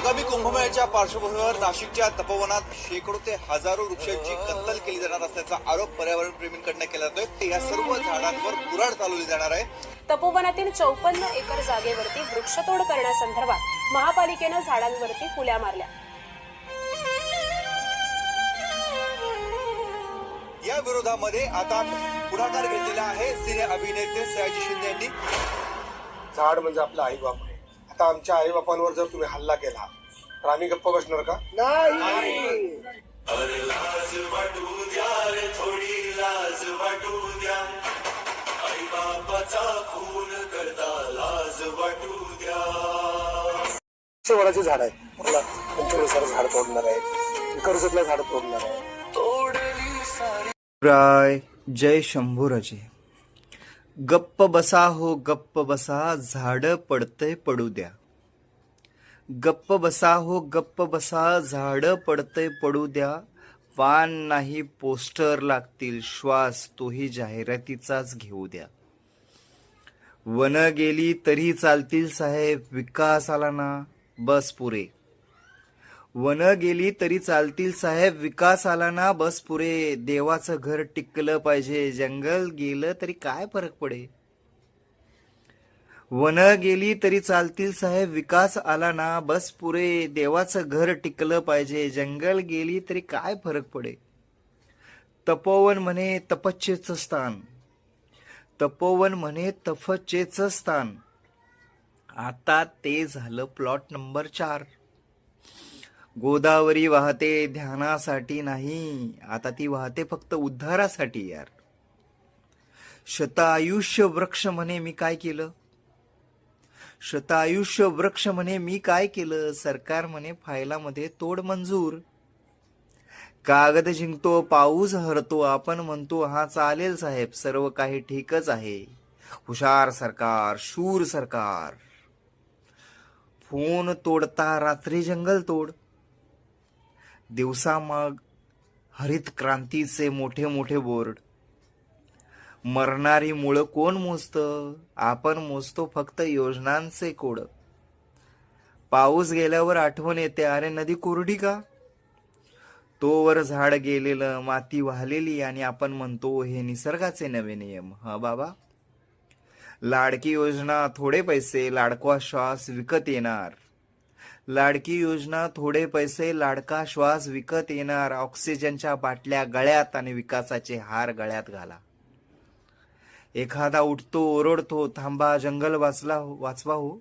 आगामी कुंभमेळ्याच्या पार्श्वभूमीवर नाशिकच्या तपोवनात शेकडो ते हजारो वृक्षांची कत्तल केली जाणार असल्याचा आरोप पर्यावरण प्रेमींकडनं केला जातोय. या सर्व झाडांवर कुराड चालवली जाणार आहे. तपोवनातील चौपन्न एकर जागेवरती वृक्षतोड करण्यासंदर्भात महापालिकेनं झाडांवरती फुल्या मारल्या. या विरोधामध्ये आता पुढाकार घेतलेला आहे. सिने अभिनेते सयाजी शिंदे यांनी. झाड म्हणजे आपलं आई बाप. आहे आता आमच्या आई बापांवर जर तुम्ही हल्ला केला तर आम्ही गप्प बसणार का? अरे लाज वाटू द्या रे थोडी लाज वाटू द्या. आई बापाचा खून करता लाज वाटू द्या. शेवळाचे झाड आहे. मला पंचवीसार झाड तोडणार आहे. कर्जतला झाड तोडणार आहे. तोडली सारी. राय जय शंभूराजे. गप्प बसा हो गप्प बसा झाड पडतंय पडू द्या. गप्प बसा हो गप्प बसा झाड पडतंय पडू द्या. पान नाही पोस्टर लागतील श्वास तोही जाहिरातीचाच घेऊ द्या. वन गेली तरी चालतील साहेब विकास आला ना बस पुरे. वन गेली तरी चालतील साहेब विकास आला ना बस पुरे. देवाचं घर टिकलं पाहिजे. जंगल गेलं तरी काय फरक पडे? वन गेली तरी चालतील साहेब विकास आला ना बस पुरे. देवाचं घर टिकलं पाहिजे. जंगल गेली तरी काय फरक पडे? तपोवन म्हणे तपश्चेचं स्थान. तपोवन म्हणे तपश्चेचं स्थान. आता ते झालं प्लॉट नंबर चार. गोदावरी वाहते ध्यानासाठी नाही. आता ती वाहते फक्त उद्धारासाठी यार. शतायुष्य वृक्ष म्हणे मी काय केलं? शतायुष्य वृक्ष म्हणे मी काय केलं? सरकार म्हणे फायलामध्ये तोड मंजूर. कागद जिंकतो पाऊस हरतो आपण म्हणतो हा चालेल साहेब सर्व काही ठीकच आहे. हुशार सरकार शूर सरकार. फोन तोडता रात्री जंगल तोड. दिवसामाग हरित क्रांतीचे मोठे मोठे बोर्ड. मरणारी मुळं कोण मोजतं? आपण मोजतो फक्त योजनांचे कोड. पाऊस गेल्यावर आठवण येते अरे नदी कोरडी का? तोवर झाड गेलेलं माती वाहलेली आणि आपण म्हणतो हे निसर्गाचे नवे नियम. हा बाबा? लाडकी योजना थोडे पैसे लाडकवा श्वास विकत येणार. लाडकी योजना थोडे पैसे लाडका श्वास विकत येणार ऑक्सिजनच्या बाटल्या गळ्यात आणि विकासाचे हार गळ्यात घाला. एखादा उठतो ओरडतो थांबा जंगल वाचला वाचवा हो.